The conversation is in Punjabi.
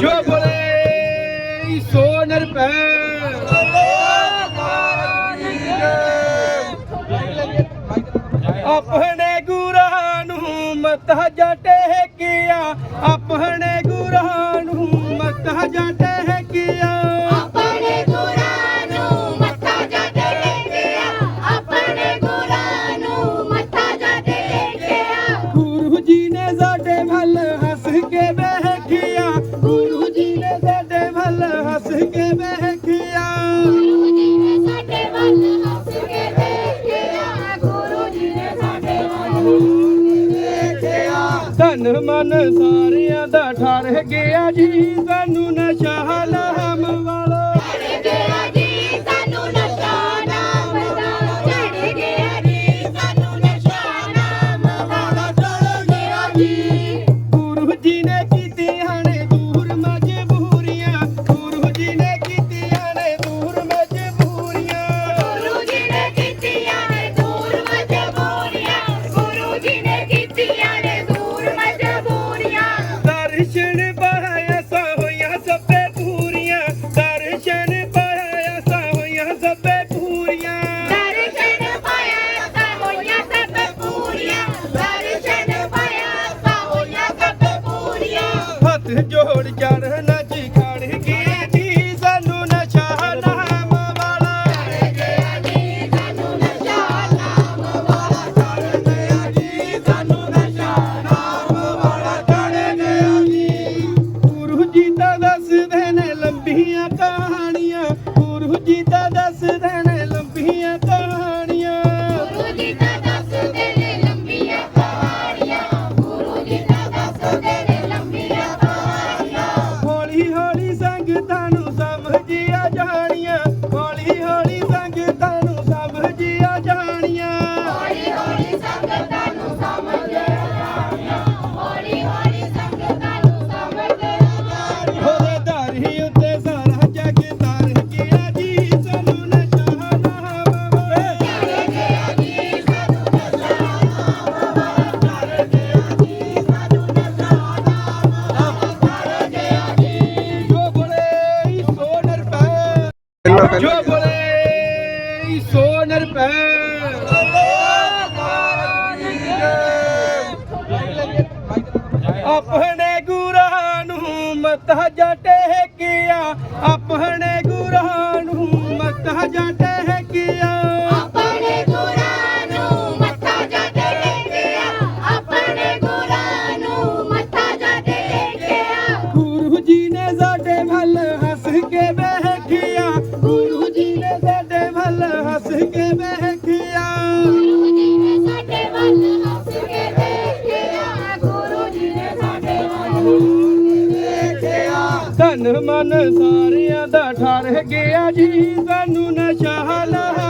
ਜੋ ਬੋਲੇ ਸੋਨਰ ਪੈ। ਆਪਣੇ ਗੁਰਾਂ ਨੂੰ ਮਤ ਜਟੇ ਕੀਆ ਆਪਣੇ ਗੁਰਾਂ ਨੂੰ ਮਤ ਜਟੇ ਧਨ ਮਨ ਸਾਰਿਆਂ ਦਾ ਠਰ ਗਿਆ ਜੀ। ਸਾਨੂੰ ਨਸ਼ਾ ਲਹਮਵਾ 家的。ਜੋ ਬੋਲੇ ਸੋਨਰ ਪੈ। ਆਪਣੇ ਗੁਰਾਂ ਨੂੰ ਮਤਾ ਜਟੇ ਕੀ ਤਨ ਮਨ ਸਾਰਿਆਂ ਦਾ ਠਰ ਗਿਆ ਜੀ ਸਾਨੂੰ ਨਸ਼ਾ ਲਾ